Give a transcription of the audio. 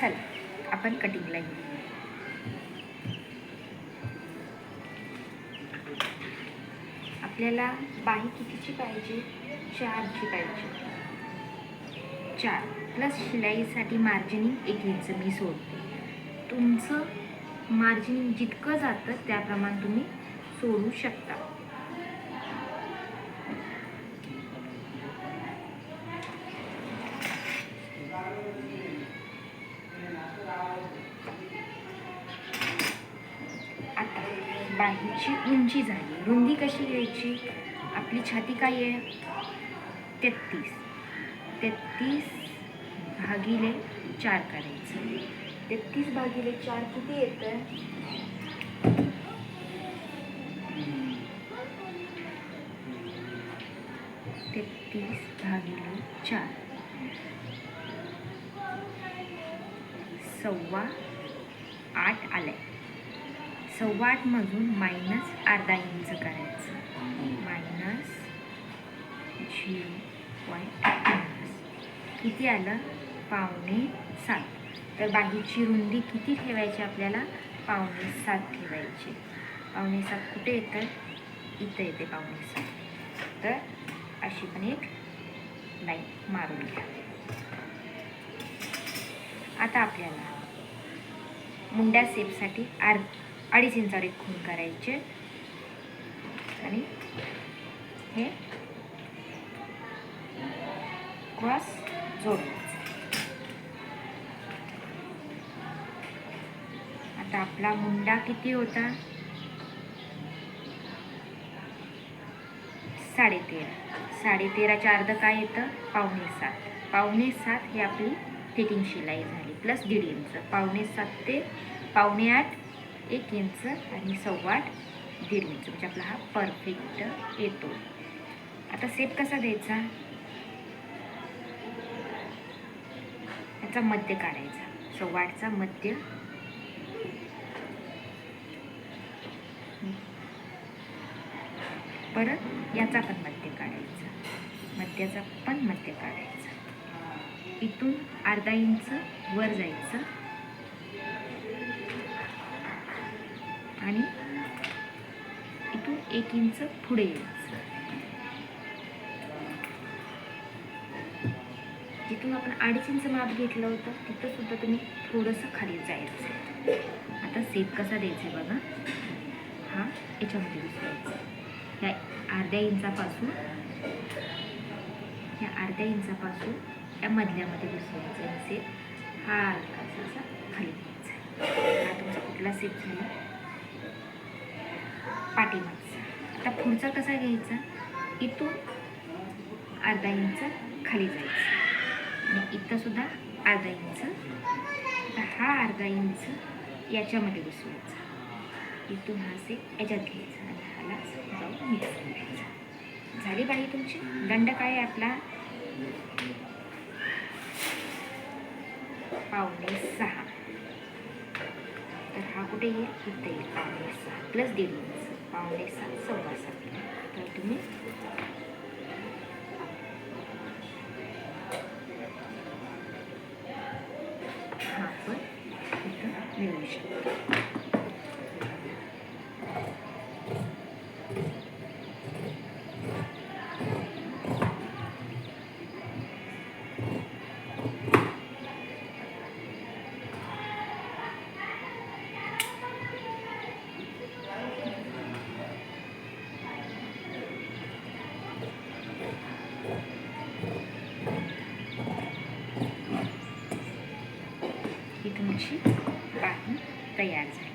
चला आपण कटिंगला येऊ. आपल्याला बाही कितीची पाहिजे? चारची पाहिजे. चार प्लस शिलाईसाठी मार्जिनिंग एक इंच मी सोडते. तुमचं मार्जिनिंग जितकं जातं त्याप्रमाणे तुम्ही सोडू शकता. बाहीची उंची झाली. रुंदी कशी घ्यायची आपली छाती काय आहे? तेहतीस. तेहतीस भागिले चार करायचं. तेहतीस भागिले चार किती येतं तेहतीस भागिले चार. सव्वा आठ आले सव्वा मायनस अर्धा इंच करायचं. मायनस झिरो पॉईंट किती आलं? पावणे सात. तर बाहीची रुंदी किती ठेवायची आपल्याला? पावणे सात ठेवायची. पावणे सात कुठे येतं? इथं येते पावणे सात. तर अशी पण एक लाईन मारून घ्या. आता आपल्याला मुंड्या सेपसाठी आर अडीच इंचावर एक खून करायचे. आणि हे क्रॉस जोडायचं आता आपला मुंडा किती होता? साडेतेरा. साडेतेराच्या अर्ध काय येतं? पावणे सात. पावणे सात ही आपली फिटिंग शिलाई झाली. प्लस दीड इंच. पावणे सात ते पावणे आठ एक इंच आणि सव्वा दीड इंच. म्हणजे आपला हा परफेक्ट येतो. आता सेप कसा द्यायचा? याचा मध्य काढायचा. सव्वाडचा मध्य. परत याचा पण मध्य काढायचा. मध्याचा पण मध्य काढायचा. इथून अर्धा इंच वर जायचं. आणि इथून एक इंच पुढे यायचं जिथून आपण अडीच इंच माप घेतलं होतं तिथं सुद्धा तुम्ही थोडंसं खाली जायचं. आता सेप कसा द्यायचा आहे बघा. हा याच्यामध्ये घुसवायचा ह्या अर्ध्या इंचापासून ह्या अर्ध्या इंचापासून या मधल्यामध्ये घुसवायचा सेप हा हलकासा असा खाली घ्यायचा हा तुमचा कुठला सेप झाला? पाठीमागचा. आता पुढचा कसा घ्यायचा? इथून अर्धा इंच खाली जायचं. आणि इथंसुद्धा अर्धा इंच. आता हा अर्धा इंच याच्यामध्ये घुसवायचा इथून हा से याच्यात घ्यायचा आणि ह्याला जाऊन मिक्स करायचा. झाली बाई तुमची? दंड काय आपला? पावणे सहा. तर हा कुठे येईल इथं येईल पावणे सहा. प्लस दीड इंच. पावणे सात सव्वा सात तर तुम्ही हा पण इथं मिळू शकतो. ही तुमची बाही तयार झाली